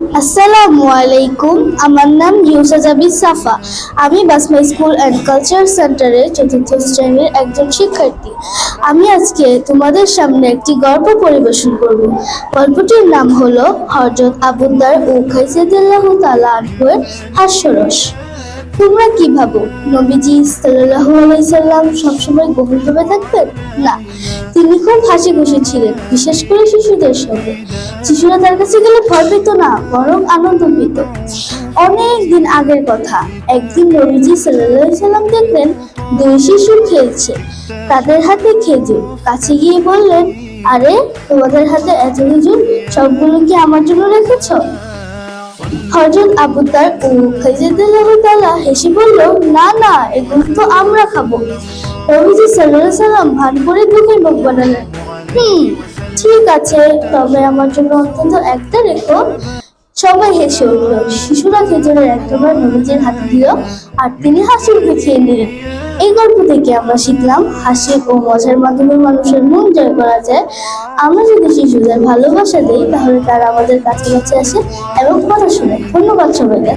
আসসালামু আলাইকুম আমার নাম ইউসাজাবি সাফা আমি বাসমা স্কুল অ্যান্ড কালচার সেন্টারের চতুর্থ শ্রেণির একজন শিক্ষার্থী। আমি আজকে তোমাদের সামনে একটি গল্প পরিবেশন করব। গল্পটির নাম হলো হজরত আবুদ্দার ও খাইসেদুল্লাহ তালা আনহুয়ের হাস্যরস। তোমরা কি ভাবো? নবীজি সাল্লাল্লাহু আলাইহি সাল্লাম সবসময় গভীরভাবে থাকতেন না। তিনি খুব হাসি খুশি ছিলেন, বিশেষ করে শিশুদের সঙ্গে। শিশুরা তার কাছে গেলে ভয় পেত না, বরং আনন্দ পেত। অনেক দিন আগের কথা। একদিন নবীজি সাল্লাল্লাহু সাল্লাম দেখলেন, দুই শিশু খেলছে। তাদের হাতে খেজুর। কাছে গিয়ে বললেন, আরে, তোমাদের হাতে এত খেজুর? সবগুলো কি আমার জন্য রেখেছো? হযরত আবু তার ও খাইজাদুল্লাহ তালা হেসে বলল, না না, এগুলো তো আমরা খাব। নবীজি সাল্লাহ সাল্লাম ভান করে দুঃখের মুখ বানালেন। হুম, ঠিক আছে, তবে আমার জন্য অত্যন্ত একটা রেখো সবাই হেসে উঠল। শিশুরা খেজুরের একটাবার নবীজির হাতে দিল আর তিনি হাসি মুখে খেয়ে নিলেন। এই গল্প থেকে আমরা শিখলাম হাসি ও মজার মাধ্যমে মানুষের মন জয় করা যায়। আমরা যদি শিশুদের ভালোবাসা দিই, তাহলে তারা আমাদের কাছাকাছি আসে এবং কথা শুনে ধন্যবাদ সবাইকে।